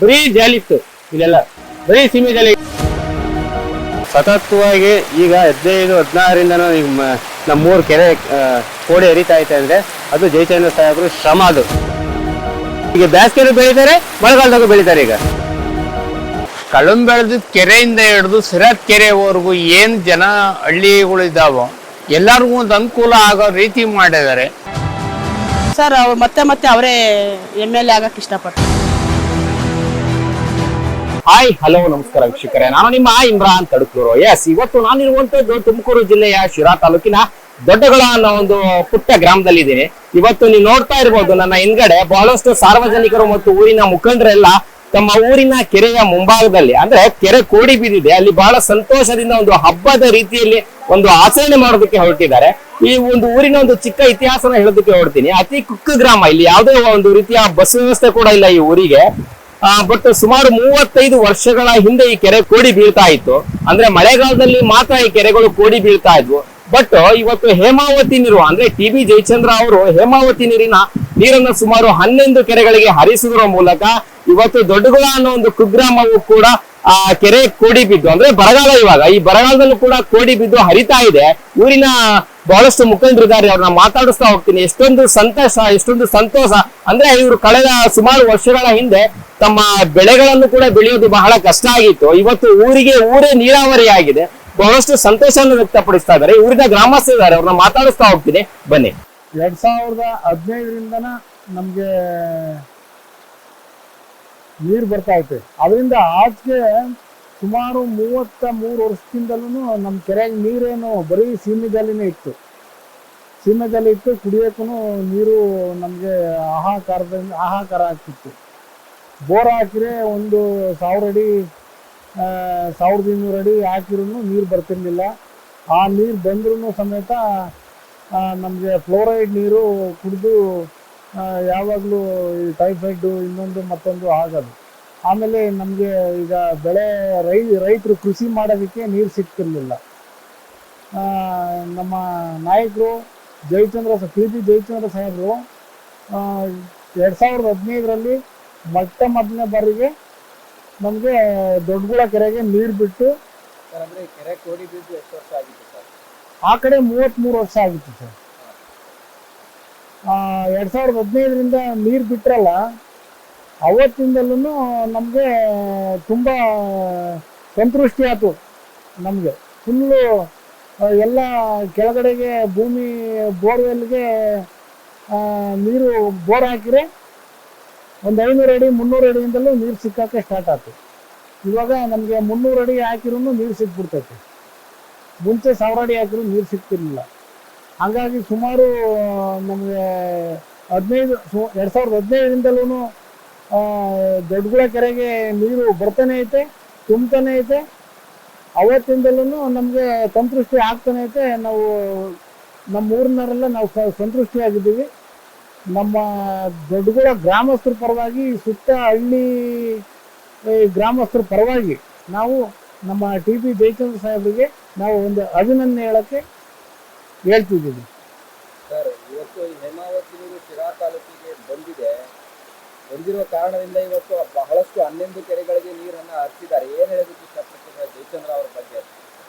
ಬರೀ ಜಾಲಿತ್ತು ಇಲ್ಲೆಲ್ಲ. ಬರೀ ಸೀಮೆ ಜಾಲಿ ಸತತವಾಗಿ ಈಗ ಹದಿನೈದು ಹದಿನಾರರಿಂದ ನಮ್ಮ ಮೂರು ನಮ್ಮೂರು ಕೆರೆ ಕೋಡಿ ಹರಿತಾ ಐತೆ ಅಂದ್ರೆ ಅದು ಜಯಚಂದ್ರ ಸಾಹೇಬರು ಶ್ರಮ ಅದು. ಈಗ ಬೇಸಿಗೆನೂ ಬೆಳೀತಾರೆ ಮಳೆಗಾಲದಾಗೂ ಬೆಳೀತಾರೆ ಈಗ. ಕಳಂಬೆಳೆದ ಕೆರೆಯಿಂದ ಹಿಡಿದು ಸಿರತ್ ಕೆರೆವರೆಗೂ ಏನ್ ಜನ ಹಳ್ಳಿಗಳು ಇದಾವೋ ಎಲ್ಲರಿಗೂ ಒಂದು ಅನುಕೂಲ ಆಗೋ ರೀತಿ ಮಾಡಿದ್ದಾರೆ. ಸರ್ ಅವ್ರು ಮತ್ತೆ ಮತ್ತೆ ಅವರೇ ಎಂ ಎಲ್ ಎ ಆಗಕ್ಕೆ ಇಷ್ಟಪಡ್ತಾರೆ. ಹಾಯ್, ಹಲೋ, ನಮಸ್ಕಾರ ವೀಕ್ಷಕರೇ. ನಾನು ನಿಮ್ಮ ಇಮ್ರಾನ್ ತಡಕೂರು ಎಸ್ ಇವತ್ತು ನಾನಿರುವಂತದ್ದು ತುಮಕೂರು ಜಿಲ್ಲೆಯ ಶಿರಾ ತಾಲೂಕಿನ ದೊಡ್ಡಗಳ ಅನ್ನೋ ಒಂದು ಪುಟ್ಟ ಗ್ರಾಮದಲ್ಲಿ ಇದ್ದೀನಿ ಇವತ್ತು ನೀವು ನೋಡ್ತಾ ಇರ್ಬೋದು, ನನ್ನ ಹಿಂದ್ಗಡೆ ಬಹಳಷ್ಟು ಸಾರ್ವಜನಿಕರು ಮತ್ತು ಊರಿನ ಮುಖಂಡರೆಲ್ಲ ತಮ್ಮ ಊರಿನ ಕೆರೆಯ ಮುಂಭಾಗದಲ್ಲಿ, ಅಂದ್ರೆ ಕೆರೆ ಕೋಡಿ ಬಿದ್ದಿದೆ. ಅಲ್ಲಿ ಬಹಳ ಸಂತೋಷದಿಂದ ಒಂದು ಹಬ್ಬದ ರೀತಿಯಲ್ಲಿ ಒಂದು ಆಚರಣೆ ಮಾಡೋದಕ್ಕೆ ಹೊರಟಿದ್ದಾರೆ. ಈ ಒಂದು ಊರಿನ ಒಂದು ಚಿಕ್ಕ ಇತಿಹಾಸನ ಹೇಳೋದಕ್ಕೆ ಹೊರಡ್ತೀನಿ. ಅತಿ ಕುಕ್ಕ ಗ್ರಾಮ, ಇಲ್ಲಿ ಯಾವುದೇ ಒಂದು ರೀತಿಯ ಬಸ್ ವ್ಯವಸ್ಥೆ ಕೂಡ ಇಲ್ಲ ಈ ಊರಿಗೆ. ಬಟ್ ಸುಮಾರು ಮೂವತ್ತೈದು ವರ್ಷಗಳ ಹಿಂದೆ ಈ ಕೆರೆ ಕೋಡಿ ಬೀಳ್ತಾ ಇತ್ತು. ಅಂದ್ರೆ ಮಳೆಗಾಲದಲ್ಲಿ ಮಾತ್ರ ಈ ಕೆರೆಗಳು ಕೋಡಿ ಬೀಳ್ತಾ ಇದ್ವು. ಬಟ್ ಇವತ್ತು ಹೇಮಾವತಿ ನೀರು, ಅಂದ್ರೆ ಟಿ ಬಿ ಜಯಚಂದ್ರ ಅವರು ಹೇಮಾವತಿ ನೀರಿನ ನೀರನ್ನು ಸುಮಾರು ಹನ್ನೊಂದು ಕೆರೆಗಳಿಗೆ ಹರಿಸುವುದರ ಮೂಲಕ ಇವತ್ತು ದೊಡ್ಡಗುಳ ಅನ್ನೋ ಒಂದು ಕುಗ್ರಾಮವು ಕೂಡ ಆ ಕೆರೆ ಕೋಡಿ ಬಿದ್ದು, ಅಂದ್ರೆ ಬರಗಾಲ ಇವಾಗ. ಈ ಬರಗಾಲದಲ್ಲೂ ಕೂಡ ಕೋಡಿ ಬಿದ್ದು ಹರಿತಾ ಇದೆ. ಊರಿನ ಬಹಳಷ್ಟು ಮುಖಂಡರಿದ್ದಾರೆ, ಅವ್ರನ್ನ ಮಾತಾಡಿಸ್ತಾ ಹೋಗ್ತೀನಿ. ಎಷ್ಟೊಂದು ಸಂತೋಷ ಎಷ್ಟೊಂದು ಸಂತೋಷ. ಅಂದ್ರೆ ಇವರು ಕಳೆದ ಸುಮಾರು ವರ್ಷಗಳ ಹಿಂದೆ ತಮ್ಮ ಬೆಳೆಗಳನ್ನು ಕೂಡ ಬೆಳೆಯೋದು ಬಹಳ ಕಷ್ಟ ಆಗಿತ್ತು. ಇವತ್ತು ಊರಿಗೆ ಊರೇ ನೀರಾವರಿ ಆಗಿದೆ. ಬಹಳಷ್ಟು ಸಂತೋಷವನ್ನು ವ್ಯಕ್ತಪಡಿಸ್ತಾ ಇದ್ದಾರೆ. ಊರಿನ ಗ್ರಾಮಸ್ಥರಿದ್ದಾರೆ, ಅವ್ರನ್ನ ಮಾತಾಡಿಸ್ತಾ ಹೋಗ್ತೀನಿ. ಬನ್ನಿ. ಎರಡ್ ಸಾವಿರದ ಹದಿನೈದರಿಂದನ ನಮಗೆ ನೀರು ಬರ್ತಾ ಐತೆ ಅದರಿಂದ ಆಚೆಗೆ ಸುಮಾರು ಮೂವತ್ತ ಮೂರು ವರ್ಷದಿಂದಲೂ ನಮ್ಮ ಕೆರೆಗೆ ನೀರೇನು ಬರೀ ಸೀಮೆದಲ್ಲಿನೇ ಇತ್ತು. ಸೀಮೆದಲ್ಲಿ ಇತ್ತು ಕುಡಿಯೋಕ್ಕೂ ನೀರು ನಮಗೆ ಆಹಾಕಾರದಿಂದ, ಆಹಾಕಾರ ಆಗ್ತಿತ್ತು. ಬೋರ್ ಹಾಕಿದ್ರೆ ಒಂದು ಸಾವಿರ ಅಡಿ ಸಾವಿರದ ಇನ್ನೂರು ಅಡಿ ಹಾಕಿರೂ ನೀರು ಬರ್ತಿರ್ಲಿಲ್ಲ. ಆ ನೀರು ಬಂದ್ರೂ ಸಮೇತ ನಮಗೆ ಫ್ಲೋರೈಡ್ ನೀರು ಕುಡಿದು ಯಾವಾಗಲೂ ಈ ಟೈಫಾಯ್ಡು ಇನ್ನೊಂದು ಮತ್ತೊಂದು ಆಗೋದು. ಆಮೇಲೆ ನಮಗೆ ಈಗ ಬೆಳೆ, ರೈ, ರೈತರು ಕೃಷಿ ಮಾಡೋದಕ್ಕೆ ನೀರು ಸಿಗ್ತಿರಲಿಲ್ಲ. ನಮ್ಮ ನಾಯಕರು ಜಯಚಂದ್ರ ಪಿ ಬಿ ಜಯಚಂದ್ರ ಸಾಹೇಬರು ಎರಡು ಸಾವಿರದ ಹದಿನೈದರಲ್ಲಿ ಮೊಟ್ಟ ಮೊದಲನೇ ಬಾರಿಗೆ ನಮಗೆ ದೊಡ್ಡಗುಳ ಕೆರೆಗೆ ನೀರು ಬಿಟ್ಟು ಕೆರೆ ಕೋಡಿ ಬಿಟ್ಟು ಎಷ್ಟು ವರ್ಷ ಆಗಿತ್ತು ಆ ಕಡೆ ಮೂವತ್ತ್ಮೂರು ವರ್ಷ ಆಗಿತ್ತು ಸರ್. ಎರಡು ಸಾವಿರದ ಹದಿನೈದರಿಂದ ನೀರು ಬಿಟ್ರಲ್ಲ ಅವತ್ತಿಂದಲೂ ನಮಗೆ ತುಂಬ ಸಂತೃಷ್ಟಿ ಆಯ್ತು ನಮಗೆ. ಫುಲ್ಲು ಎಲ್ಲ ಕೆಳಗಡೆಗೆ ಭೂಮಿ ಬೋರ್ವೆಲ್ಗೆ ನೀರು ಬೋರ್ ಹಾಕಿದ್ರೆ ಒಂದು ಐನೂರು ಅಡಿ, ಮುನ್ನೂರು ಅಡಿಯಿಂದಲೂ ನೀರು ಸಿಕ್ಕಾಕೆ ಸ್ಟಾರ್ಟ್ ಆಯ್ತು ಇವಾಗ ನಮಗೆ ಮುನ್ನೂರು ಅಡಿ ಹಾಕಿರೂ ನೀರು ಸಿಕ್ಬಿಡ್ತೈತೆ. ಮುಂಚೆ ಸಾವಿರ ಅಡಿ ಹಾಕಿದ್ರು ನೀರು ಸಿಕ್ತಿರ್ಲಿಲ್ಲ. ಹಾಗಾಗಿ ಸುಮಾರು, ನಮಗೆ ಹದಿನೈದು, ಸು, ಎರಡು ಸಾವಿರದ ಹದಿನೈದರಿಂದಲೂ ದೊಡ್ಡಗುಳ ಕೆರೆಗೆ ನೀರು ಬರ್ತಾನೆ ಐತೆ, ತುಂಬ್ತಾನೆ ಐತೆ. ಅವತ್ತಿಂದಲೂ ನಮಗೆ ಸಂತೃಷ್ಟಿ ಆಗ್ತಾನೆ ಐತೆ. ನಾವು ನಮ್ಮ ಊರಿನವರೆಲ್ಲ ನಾವು ಸಂತೃಷ್ಟಿಯಾಗಿದ್ದೀವಿ. ನಮ್ಮ ದೊಡ್ಡಗುಳ ಗ್ರಾಮಸ್ಥರ ಪರವಾಗಿ, ಸುತ್ತ ಹಳ್ಳಿ ಗ್ರಾಮಸ್ಥರ ಪರವಾಗಿ ನಾವು ನಮ್ಮ ಟಿ ಪಿ ಜಯಚಂದ್ರ ಸಾಹೇಬರಿಗೆ ನಾವು ಒಂದು ಅಭಿನಂದನೆ ಹೇಳಕ್ಕೆ ಹೇಳ್ತಿದ್ದೀವಿ. ಸರ್, ಇವತ್ತು ಹೇಮಾವತಿ ನೀರು ಶಿರಾ ತಾಲೂಕಿಗೆ ಬಂದಿದೆ. ಬಂದಿರುವ ಕಾರಣದಿಂದ ಇವತ್ತು ಬಹಳಷ್ಟು ಹನ್ನೊಂದು ಕೆರೆಗಳಿಗೆ ನೀರನ್ನು ಹರಿಸಿದ್ದಾರೆ. ಏನು ಹೇಳೋದಕ್ಕೆ ಇಷ್ಟಪಡ್ತಾರೆ ಜಯಚಂದ್ರ ಅವರ ಬಗ್ಗೆ?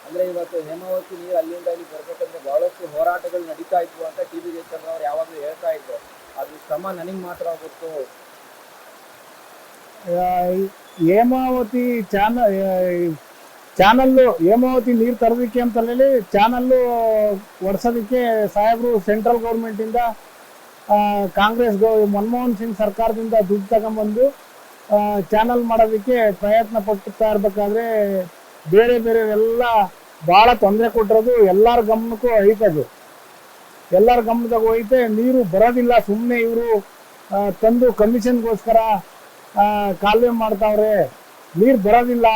ಅಂದರೆ ಇವತ್ತು ಹೇಮಾವತಿ ನೀರು ಅಲ್ಲಿಂದ ಇಲ್ಲಿ ಬರ್ಬೇಕಂದ್ರೆ ಬಹಳಷ್ಟು ಹೋರಾಟಗಳು ನಡೀತಾ ಇದ್ವು ಅಂತ ಟಿ ಬಿ ಜಯಚಂದ್ರ ಅವರು ಯಾವಾಗಲೂ ಹೇಳ್ತಾ ಇದ್ರು. ಅದು ಶ್ರಮ ನನಗೆ ಮಾತ್ರ ಗೊತ್ತು ಆ, ಈ ಹೇಮಾವತಿ ಚಾನಲ್ ಚಾನಲ್ಲು ಹೇಮಾವತಿ ನೀರು ತರೋದಕ್ಕೆ ಅಂತ ಹೇಳಿ ಚಾನಲ್ಲು ಒಡ್ಸೋದಕ್ಕೆ ಸಾಹೇಬರು ಸೆಂಟ್ರಲ್ ಗೌರ್ಮೆಂಟಿಂದ ಕಾಂಗ್ರೆಸ್ ಗೌ ಮನಮೋಹನ್ ಸಿಂಗ್ ಸರ್ಕಾರದಿಂದ ದುಡ್ಡು ತಗೊಂಬಂದು ಚಾನಲ್ ಮಾಡೋದಕ್ಕೆ ಪ್ರಯತ್ನ ಪಡ್ತಾ ಇರ್ಬೇಕಾದ್ರೆ ಬೇರೆ ಬೇರೆ ಎಲ್ಲ ಭಾಳ ತೊಂದರೆ ಕೊಟ್ಟಿರೋದು ಎಲ್ಲರ ಗಮನಕ್ಕೂ ಐತದು. ಎಲ್ಲರ ಗಮನದಾಗ ಹೋಯ್ತೆ ನೀರು ಬರೋದಿಲ್ಲ ಸುಮ್ಮನೆ ಇವರು ತಂದು ಕಮಿಷನ್ಗೋಸ್ಕರ ಕಾಲುವೆ ಮಾಡ್ತಾವ್ರೆ. ನೀರು ಬರೋದಿಲ್ಲ.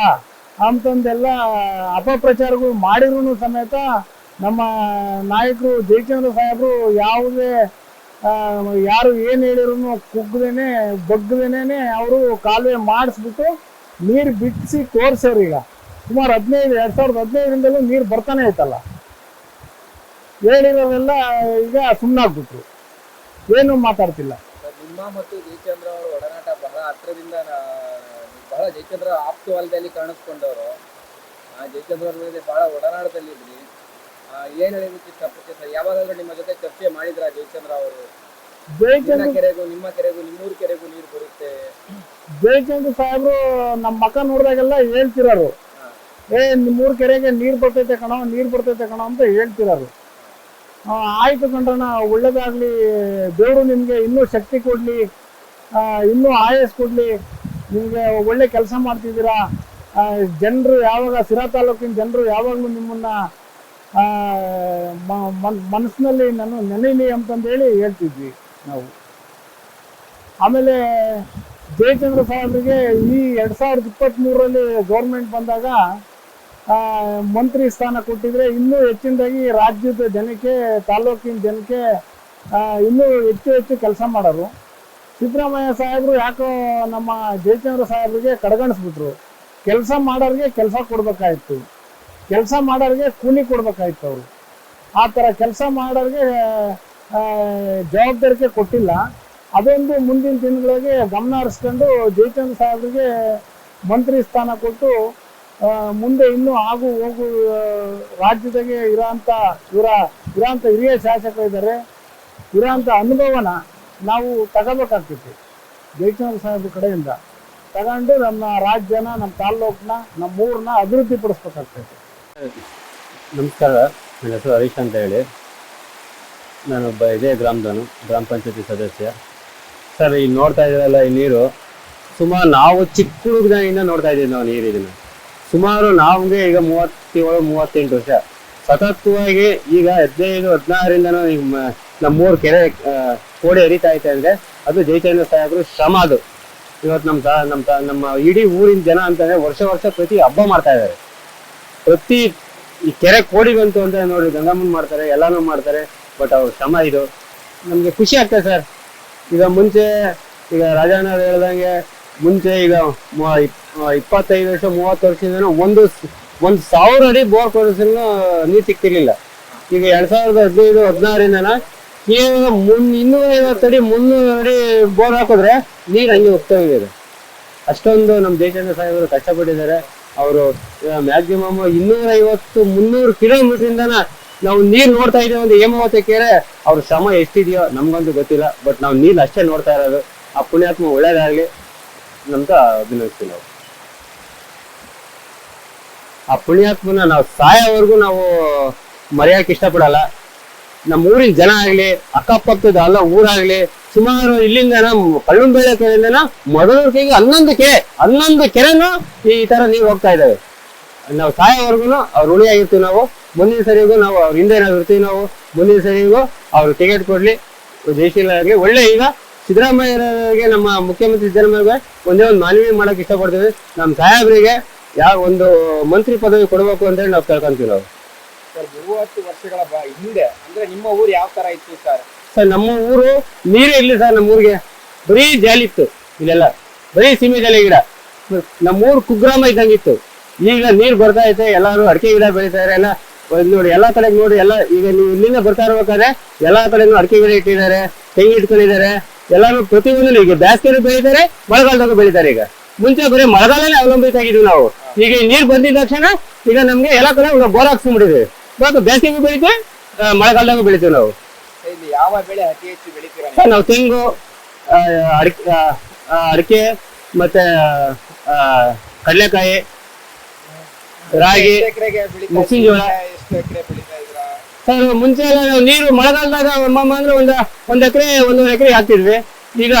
ಅಂತಂದೆಲ್ಲ ಅಪಪ್ರಚಾರಗಳು ಮಾಡಿದ್ರು ಸಮೇತ ನಮ್ಮ ನಾಯಕರು ಜಯಚಂದ್ರ ಸಾಹೇಬರು ಯಾವುದೇ ಯಾರು ಏನು ಹೇಳಿದ್ರು ಕುಗ್ದೇನೆ ಬಗ್ಗದೇನೆ ಅವರು ಕಾಲುವೆ ಮಾಡಿಸ್ಬಿಟ್ಟು ನೀರು ಬಿಡಿಸಿ ತೋರ್ಸ್ಯಾರ ಈಗ ಸುಮಾರು ಹದಿನೈದು, ಎರಡು ಸಾವಿರದ ಹದಿನೈದರಿಂದಲೂ ನೀರು ಬರ್ತಾನೆ ಐತಲ್ಲ. ಹೇಳಿರೋರೆಲ್ಲ ಈಗ ಸುಮ್ಮನಾಗ್ಬಿಟ್ರು ಏನೂ ಮಾತಾಡ್ತಿಲ್ಲ. ನಿಮ್ಮ ಮತ್ತು ಜಯಚಂದ್ರ ಅವರ ಒಡನಾಟ ಬಹಳ ಹತ್ರದಿಂದ ನಾ- ಬಹಳ ಜಯಚಂದ್ರ ಆಪ್ತ ವಲಯದಲ್ಲಿ ಕಾಣಿಸ್ಕೊಂಡವರು. ಆ, ಜಯಚಂದ್ರ ಅವ್ರ ಮೇಲೆ ಬಹಳ ಒಡನಾಟದಲ್ಲಿದ್ರಿ. ಆ, ಏನ್ ಹೇಳೋದಕ್ಕೆ ಇಷ್ಟಪಡ್ತೀವಿ ಸರ್? ಯಾವಾಗಾದ್ರೂ ನಿಮ್ಮ ಜೊತೆ ಚರ್ಚೆ ಮಾಡಿದ್ರ ಜಯಚಂದ್ರ ಅವರು? ಜಯಚಂದ್ರ ಕೆರೆಗೂ ನಿಮ್ಮ ಕೆರೆಗೂ ನಿಮ್ಮೂರು ಕೆರೆಗೂ ನೀರು ಬರುತ್ತೆ. ಜಯಚಂದ್ರ ಸಾಹೇಬ್ರು ನಮ್ಮ ಮಕ್ಕ ನೋಡಿದಾಗೆಲ್ಲ ಹೇಳ್ತಿರೋರು. ಏ ನಿಮ್ಮೂರ್ ಕೆರೆಗೆ ನೀರು ಬರ್ತೈತೆ ಕಣೋ ನೀರು ಬರ್ತೈತೆ ಕಣೋ ಅಂತ ಹೇಳ್ತಿರೋರು. ಆಯ್ತು ಕಣ್ರಣ್ಣ, ಒಳ್ಳೇದಾಗ್ಲಿ. ದೇವರು ನಿಮ್ಗೆ ಇನ್ನೂ ಶಕ್ತಿ ಕೊಡ್ಲಿ ಇನ್ನೂ ಆಯಸ್ ಕೊಡ್ಲಿ. ನಿಮ್ಗೆ ಒಳ್ಳೆ ಕೆಲಸ ಮಾಡ್ತಿದ್ದೀರಾ. ಜನರು ಯಾವಾಗ ಸಿರಾ ತಾಲೂಕಿನ ಜನರು ಯಾವಾಗಲೂ ನಿಮ್ಮನ್ನ ಮನಸ್ಸಿನಲ್ಲಿ ನಾನು ನೆನೀಲಿ ಅಂತಂದೇಳಿ ಹೇಳ್ತಿದ್ವಿ ನಾವು. ಆಮೇಲೆ ಜಯಚಂದ್ರ ಸಾಹೇಬ್ರಿಗೆ ಈ ಎರಡು ಸಾವಿರದ ಇಪ್ಪತ್ತ್ ಮೂರರಲ್ಲಿ ಗೌರ್ಮೆಂಟ್ ಬಂದಾಗ ಮಂತ್ರಿ ಸ್ಥಾನ ಕೊಟ್ಟಿದ್ರೆ ಇನ್ನೂ ಹೆಚ್ಚಿನದಾಗಿ ರಾಜ್ಯದ ಜನಕ್ಕೆ, ತಾಲೂಕಿನ ಜನಕ್ಕೆ ಇನ್ನೂ ಹೆಚ್ಚು ಹೆಚ್ಚು ಕೆಲಸ ಮಾಡೋರು. ಸಿದ್ದರಾಮಯ್ಯ ಸಾಹೇಬರು ಯಾಕೋ ನಮ್ಮ ಜಯಚಂದ್ರ ಸಾಹೇಬ್ರಿಗೆ ಕಡೆಗಣಿಸ್ಬಿಟ್ರು. ಕೆಲಸ ಮಾಡೋರಿಗೆ ಕೆಲಸ ಕೊಡ್ಬೇಕಾಯ್ತು. ಕೆಲಸ ಮಾಡೋರಿಗೆ ಕೂಲಿ ಕೊಡ್ಬೇಕಾಯ್ತು ಅವರು. ಆ ಥರ ಕೆಲಸ ಮಾಡೋರಿಗೆ ಜವಾಬ್ದಾರಿಕೆ ಕೊಟ್ಟಿಲ್ಲ. ಅದೊಂದು ಮುಂದಿನ ದಿನಗಳಿಗೆ ಗಮನ ಹರಿಸ್ಕೊಂಡು ಜಯಚಂದ್ರ ಸಾಹೇಬ್ರಿಗೆ ಮಂತ್ರಿ ಸ್ಥಾನ ಕೊಟ್ಟು ಮುಂದೆ ಇನ್ನೂ ಆಗು ಹೋಗು ರಾಜ್ಯದಾಗೆ ಇರೋಂಥ ಇವರ ಇರೋಂಥ ಹಿರಿಯ ಶಾಸಕರು ಇದ್ದಾರೆ. ಇರೋಂಥ ಅನುಭವನ ನಾವು ತಗೋಬೇಕಾಗ್ತೈತಿ. ಜಯಚಂದ್ರ ಸಾಹೇಬ್ರ ಕಡೆಯಿಂದ ತಗೊಂಡು ನಮ್ಮ ರಾಜ್ಯನ, ನಮ್ಮ ತಾಲ್ಲೂಕನ್ನ ನಮ್ಮ ಊರನ್ನ ಅಭಿವೃದ್ಧಿ ಪಡಿಸ್ಬೇಕಾಗ್ತೈತಿ. ನಮಸ್ಕಾರ. ನನ್ನ ಹೆಸರು ಹರೀಶ್ ಅಂತ ಹೇಳಿ. ನಾನು ಒಬ್ಬ ಇದೇ ಗ್ರಾಮದವನು, ಗ್ರಾಮ ಪಂಚಾಯತಿ ಸದಸ್ಯ. ಸರ್ ಈಗ ನೋಡ್ತಾ ಇದ್ದೀರಲ್ಲ ಈ ನೀರು. ಸುಮಾರು ನಾವು ಚಿಕ್ಕ ಹುಡುಗನಿಂದ ನೋಡ್ತಾ ಇದ್ದೀವಿ ನಾವು ನೀರು ಇದನ್ನು ಸುಮಾರು ನಮಗೆ ಈಗ ಮೂವತ್ತೇಳು, ಮೂವತ್ತೆಂಟು ವರ್ಷ. ಸತತವಾಗಿ ಈಗ ಹದಿನೈದು ಹದಿನಾರರಿಂದ ನಮ್ಮೂರು ಕೆರೆ ಕೋಡಿ ಹರಿತಾ ಐತೆ ಅಂದರೆ ಅದು ಜಯಚಂದ್ರ ಸಾಹೇಬರು ಶ್ರಮ ಅದು. ಇವತ್ತು ನಮ್ಮ ನಮ್ಮ ತಾ ನಮ್ಮ ಇಡೀ ಊರಿನ ಜನ ಅಂತಂದರೆ ವರ್ಷ ವರ್ಷ ಪ್ರತಿ ಹಬ್ಬ ಮಾಡ್ತಾ ಇದ್ದಾರೆ. ಪ್ರತಿ ಈ ಕೆರೆ ಕೋಡಿ ಬಂತು ಅಂತ ನೋಡಿ, ಗಂಗಮ್ಮನ್ ಮಾಡ್ತಾರೆ, ಎಲ್ಲಾನು ಮಾಡ್ತಾರೆ, ಬಟ್ ಅವ್ರ ಶ್ರಮ ಇದು. ನಮಗೆ ಖುಷಿ ಆಗ್ತದೆ ಸರ್. ಈಗ ಮುಂಚೆ ಈಗ ರಾಜಣ್ಣ ಹೇಳ್ದಂಗೆ ಮುಂಚೆ ಈಗ ಇಪ್ಪತ್ತೈದು ವರ್ಷ, ಮೂವತ್ತು ವರ್ಷದಿಂದ ಒಂದು ಒಂದು ಸಾವಿರ ಅಡಿ ಬೋರ್ ಕೊಡಿಸಿದ್ರು ನೀರು ಸಿಗ್ತಿರ್ಲಿಲ್ಲ. ಈಗ ಎರಡ್ ಸಾವಿರದ ಹದಿನೈದು, ಹದಿನಾರರಿಂದನ ಕೇವಲ ಮುನ್ ಇನ್ನೂರ ಐವತ್ತು ಅಡಿ, ಮುನ್ನೂರು ಅಡಿ ಬೋರ್ ಹಾಕಿದ್ರೆ ನೀರು ಹಂಗೆ ಹೋಗ್ತಾ ಇದೆ ಅಷ್ಟೊಂದು ನಮ್ಮ ದೇಶದ ಸಾಹೇಬರು ಕಷ್ಟಪಟ್ಟಿದ್ದಾರೆ. ಅವರು ಮ್ಯಾಕ್ಸಿಮಮ್ ಇನ್ನೂರ ಐವತ್ತು ಮುನ್ನೂರು ಕಿಲೋಮೀಟರ್ ನಾವು ನೀರು ನೋಡ್ತಾ ಇದೀವಿ ಒಂದು ಹೇಮಾವತಿ ಕೇರೆ ಅವ್ರ ಶ್ರಮ ಎಷ್ಟಿದೆಯೋ ನಮ್ಗಂತೂ ಗೊತ್ತಿಲ್ಲ, ಬಟ್ ನಾವು ನೀರು ಅಷ್ಟೇ ನೋಡ್ತಾ ಇರೋದು. ಆ ಪುಣ್ಯಾತ್ಮ ಒಳ್ಳೇದಾಗ್ಲಿ. ನಮ್ತ ಅಭಿನಯಿಸ್ತೀವಿ ನಾವು. ಆ ಪುಣ್ಯಾತ್ಮನ ನಾವು ಸಾಯೋವರೆಗೂ ನಾವು ಮರೆಯಕ್ಕೆ ಇಷ್ಟಪಡಲ್ಲ. ನಮ್ಮ ಊರಿನ ಜನ ಆಗ್ಲಿ, ಅಕ್ಕಪಕ್ಕದ ಅಲ್ಲ ಊರಾಗ್ಲಿ, ಸುಮಾರು ಇಲ್ಲಿಂದ ಕಳ್ಳಂಬೇಳೆ ಕಡೆಯಿಂದ ಮೊದಲ ಕೈಗೆ ಹನ್ನೊಂದು ಕೆರೆ, ಹನ್ನೊಂದು ಕೆರೆನೂ ಈ ತರ ನೀರು ಹೋಗ್ತಾ ಇದ್ದಾವೆ. ನಾವು ಸಾಯೋವರೆಗೂ ಅವ್ರು ಉಳಿಯಾಗಿರ್ತೀವಿ ನಾವು. ಮುಂದಿನ ಸರಿಗೂ ನಾವು ಅವ್ರ ಹಿಂದೆ ನಾವು ಇರ್ತೀವಿ ನಾವು. ಮುಂದಿನ ಸರಿಗೂ ಅವ್ರು ಟಿಕೆಟ್ ಕೊಡ್ಲಿ ಜಯಶೀಲ ಆಗ್ಲಿ, ಒಳ್ಳೆ ಈಗ ಸಿದ್ದರಾಮಯ್ಯರಿಗೆ ನಮ್ಮ ಮುಖ್ಯಮಂತ್ರಿ ಸಿದ್ದರಾಮಯ್ಯ ಒಂದೇ ಒಂದು ಮಾನವೀಯ ಮಾಡೋಕೆ ಇಷ್ಟಪಡ್ತೀವಿ. ನಮ್ಮ ಸಾಹೇಬರಿಗೆ ಯಾವ ಒಂದು ಮಂತ್ರಿ ಪದವಿ ಕೊಡಬೇಕು ಅಂತೇಳಿ ನಾವು ಕೇಳ್ಕೊಂತೀವಿ ನಾವು. ಸರ್ ಮೂವತ್ತು ವರ್ಷಗಳ ಬ- ಹಿಂದೆ ಅಂದ್ರೆ ನಿಮ್ಮ ಊರು ಯಾವ ತರ ಇತ್ತು ಸರ್? ಸರ್ ನಮ್ಮ ಊರು ನೀರೇ ಇಲ್ಲ ಸರ್ ನಮ್ಮ ಊರಿಗೆ. ಬರೀ ಜಾಲಿತ್ತು ಇಲ್ಲೆಲ್ಲ. ಬರೀ ಸೀಮೆ ಜಾಲಿ ಗಿಡ ನಮ್ಮ ಊರು ಕುಗ್ರಾಮ ಇದ್ದಂಗಿತ್ತು ಈಗ ನೀರು ಬರ್ತಾ ಐತೆ ಎಲ್ಲಾರು ಅಡಿಕೆ ಗಿಡ ಬೆಳಿತಾ ಇದಾರೆ ಎಲ್ಲ ನೋಡಿ ಎಲ್ಲಾ ಕಡೆ ನೋಡಿ ಎಲ್ಲ ಈಗ ನೀವು ಇಲ್ಲಿಂದ ಬರ್ತಾ ಇರ್ಬೇಕಾದ್ರೆ ಎಲ್ಲಾ ಕಡೆನೂ ಅಡಿಕೆ ಗಿಡ ಇಟ್ಟಿದ್ದಾರೆ ತೆಂಗು ಇಟ್ಕೊಂಡಿದ್ದಾರೆ ಪ್ರತಿ ಪ್ರತಿಯೊಂದು ಈಗ ಬೇಸಿಗೆ ಬೆಳಿತಾರೆ ಮಳೆಗಾಲದಾಗ ಬೆಳಿತಾರೆ ಈಗ. ಮುಂಚೆ ಬರೀ ಮಳೆಗಾಲನೇ ಅವಲಂಬಿತ ಆಗಿದ್ವಿ ನಾವು. ಈಗ ನೀರು ಬಂದಿದ ತಕ್ಷಣ ಈಗ ನಮ್ಗೆ ಎಲ್ಲಾ ಕಡೆ ಬೋರ್ ಹಾಕ್ಸ್ಕೊಂಡ್ಬಿಟ್ಟಿದ್ವಿ ಇವಾಗ ಬೇಸಿಗೆಗೂ ಬೆಳಿತೀವಿ ಮಳೆಗಾಲದಾಗ ಬೆಳಿತೀವಿ ನಾವು. ಯಾವ ಬೆಳೆ ಅತಿ ಹೆಚ್ಚು ಬೆಳಿತೀವಿ ನೀವು? ತೆಂಗು ಅಡಿಕೆ ಅಡಿಕೆ ಮತ್ತೆ ಕಡಲೆಕಾಯಿ ರಾಗಿ ಮೆಕ್ಕೆಜೋಳ? ಎಷ್ಟು ಎಕರೆ ಬೆಳಿತಾ ಸರ್ ಮುಂಚೆ ಎಲ್ಲ ನಾವು ನೀರು ಮಳೆಗಾಲದಾಗ ಅಂದ್ರೆ ಒಂದು ಒಂದ್ ಎಕರೆ ಒಂದೂವರೆ ಎಕರೆ ಹಾಕ್ತಿದ್ವಿ. ಈಗ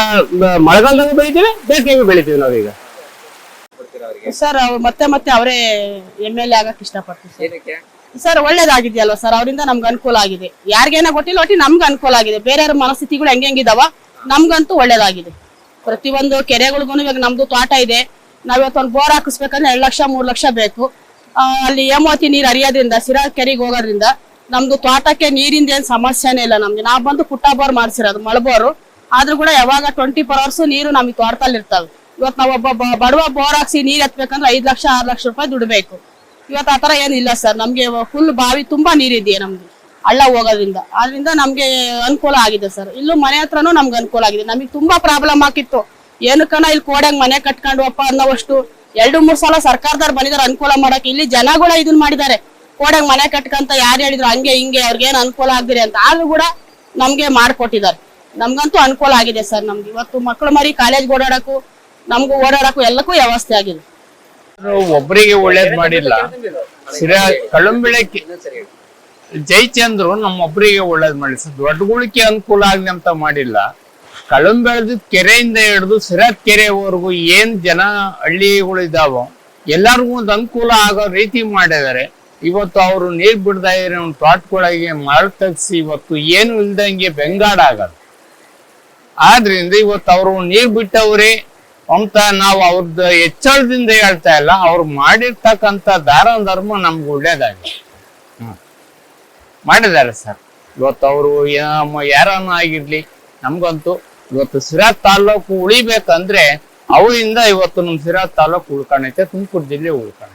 ಮಳೆಗಾಲದಾಗ ಬೆಳಿತೀವಿ ಬೇಸಿಗೆಗೂ ಬೆಳಿತೀವಿ ನಾವೀಗ. ಕೊಡ್ತೀರಾ ಅವರಿಗೆ? ಸರ್ ಅವ್ರು ಮತ್ತೆ ಮತ್ತೆ ಅವರೇ ಎಂ ಎಲ್ ಎ ಆಗಕ್ಕೆ ಇಷ್ಟಪಡ್ತೀವಿ ಸರ್. ಏನಕ್ಕೆ? ಸರ್ ಒಳ್ಳೇದಾಗಿದೆಯಲ್ವ ಸರ್? ಅವರಿಂದ ನಮ್ಗೆ ಅನುಕೂಲ ಆಗಿದೆ. ಯಾರಿಗೇನ ಗೊತ್ತಿಲ್ಲ ಒಟ್ಟಿ ನಮ್ಗೆ ಅನುಕೂಲ ಆಗಿದೆ. ಬೇರೆಯವ್ರ ಮನಸ್ಥಿತಿಗಳು ಹೆಂಗೆ ಹೆಂಗಿದಾವ ನಮ್ಗಂತೂ ಒಳ್ಳೇದಾಗಿದೆ. ಪ್ರತಿಯೊಂದು ಕೆರೆಗಳಿಗೂ ಇವಾಗ ನಮ್ದು ತೋಟ ಇದೆ. ನಾವ್ ಇವತ್ತೊಂದು ಬೋರ್ ಹಾಕಿಸ್ಬೇಕಂದ್ರೆ ಎರಡು ಲಕ್ಷ ಮೂರು ಲಕ್ಷ ಬೇಕು. ಅಲ್ಲಿ ಹೇಮಾವತಿ ನೀರು ಹರಿಯೋದ್ರಿಂದ ಸಿರಾ ಕೆರೆಗೆ ಹೋಗೋದ್ರಿಂದ ನಮ್ದು ತೋಟಕ್ಕೆ ನೀರಿಂದ ಏನ್ ಸಮಸ್ಯೆನೇ ಇಲ್ಲ ನಮ್ಗೆ. ನಾವ್ ಬಂದು ಪುಟ್ಟ ಬೋರ್ ಮಾಡ್ಸಿರೋದು ಮಳಬೋರು. ಆದ್ರೂ ಕೂಡ ಯಾವಾಗ ಟ್ವೆಂಟಿ ಫೋರ್ ಅವರ್ಸ್ ನೀರು ನಮಗೆ ತೋಟದಲ್ಲಿ ಇರ್ತಾವೆ. ಇವತ್ತು ನಾವೊಬ್ಬ ಬಡವ ಬೋರ್ ಹಾಕ್ಸಿ ನೀರ್ ಎತ್ಬೇಕಂದ್ರೆ ಐದ್ ಲಕ್ಷ, ಆರ್ ಲಕ್ಷ ರೂಪಾಯಿ ದುಡ್ಬೇಕು ಇವತ್ತು ಆತರ ಏನಿಲ್ಲ ಸರ್. ನಮ್ಗೆ ಫುಲ್ ಬಾವಿ ತುಂಬಾ ನೀರಿದೆಯಾ ನಮ್ಗೆ ಹಳ್ಳ ಹೋಗೋದ್ರಿಂದ. ಆದ್ರಿಂದ ನಮ್ಗೆ ಅನುಕೂಲ ಆಗಿದೆ ಸರ್. ಇಲ್ಲೂ ಮನೆ ಹತ್ರನೂ ನಮ್ಗೆ ಅನುಕೂಲ ಆಗಿದೆ. ನಮಗೆ ತುಂಬಾ ಪ್ರಾಬ್ಲಮ್ ಆಗಿತ್ತು. ಏನಕ್ಕನ ಇಲ್ಲಿ ಕೋಡ್ಯಾಗ ಮನೆ ಕಟ್ಕೊಂಡ್ವಪ್ಪ ಅನ್ನೋವಷ್ಟು ಎರಡು, ಮೂರು ಸಲ ಸರ್ಕಾರದವ್ರು ಬಂದಿದ್ದಾರೆ, ಅನುಕೂಲ ಮಾಡಕ್ಕೆ. ಇಲ್ಲಿ ಜನಗಳ ಇದನ್ನ ಮಾಡಿದ್ದಾರೆ. ಕೋಡಂಗ್ ಮನೆ ಕಟ್ಕಂತ ಯಾರು ಹೇಳಿದ್ರು ಹಂಗೆ, ಹಿಂಗೆ ಅವ್ರಿಗೇನು ಅನುಕೂಲ ಆಗ್ದಿರಿ ಅಂತ. ಆದ್ರೂ ಕೂಡ ನಮ್ಗೆ ಮಾಡ್ಕೊಟ್ಟಿದ್ದಾರೆ. ನಮ್ಗಂತೂ ಅನುಕೂಲ ಆಗಿದೆ ಸರ್ ನಮ್ಗೆ. ಇವತ್ತು ಮಕ್ಕಳು ಮರಿ ಕಾಲೇಜ್ ಓಡಾಡಕ್ಕೂ, ನಮ್ಗೂ ಓಡಾಡಕ್ಕೂ ಎಲ್ಲಕ್ಕೂ ವ್ಯವಸ್ಥೆ ಆಗಿದೆ. ಒಬ್ಬರಿಗೆ ಒಳ್ಳೇದ್ ಮಾಡಿಲ್ಲ. ಕಳುಂಬಿಳಕ್ಕೆ ಜೈಚಂದ್ರು ನಮ್ಮೊಬ್ಬರಿಗೆ ಒಳ್ಳೇದ್ ಮಾಡಿ ಸರ್ ದೊಡ್ಡಗುಳಿಕೆ ಅನುಕೂಲ ಆಗ್ಲಿ ಅಂತ ಮಾಡಿಲ್ಲ. ಕಳಂಬೆಳೆದ ಕೆರೆಯಿಂದ ಹಿಡಿದು ಸಿರತ್ ಕೆರೆವರೆಗೂ ಏನ್ ಜನ ಹಳ್ಳಿಗಳಿದಾವೋ ಎಲ್ಲರಿಗೂ ಒಂದು ಅನುಕೂಲ ಆಗೋ ರೀತಿ ಮಾಡಿದ್ದಾರೆ ಇವತ್ತು ಅವರು ನೀರ್ ಬಿಡ್ತಾ ಇರೋ ಒಂದು ತೋಟಗಳಿಗೆ ಮರಳು ತಗ್ಸಿ ಇವತ್ತು ಏನು ಇಲ್ದಂಗೆ ಬೆಂಗಾಡ ಆಗದು ಆದ್ರಿಂದ ಇವತ್ತು ಅವರು ನೀರ್ ಬಿಟ್ಟವ್ರೆ ಅಂತ ನಾವು ಅವ್ರದ್ದು ಹೆಚ್ಚಳದಿಂದ ಹೇಳ್ತಾ ಇಲ್ಲ, ಅವ್ರು ಮಾಡಿರ್ತಕ್ಕಂಥ ದಾರ ಧರ್ಮ ನಮ್ಗೆ ಒಳ್ಳೇದಾಗಿದೆ. ಹ್ಮ್. ಮಾಡಿದ್ದಾರೆ ಸರ್. ಇವತ್ತು ಅವರು ಯಾರನ್ನ ಆಗಿರ್ಲಿ, ನಮ್ಗಂತೂ ಇವತ್ತು ಸಿರಾ ತಾಲ್ಲೂಕು ಉಳಿಬೇಕಂದ್ರೆ ಅವರಿಂದ ಇವತ್ತು ನಮ್ ಸಿರಾ ತಾಲ್ಲೂಕು ಉಳ್ಕೊಂಡೈತೆ ತುಮಕೂರು ಜಿಲ್ಲೆ ಉಳ್ಕೊಂಡೈತೆ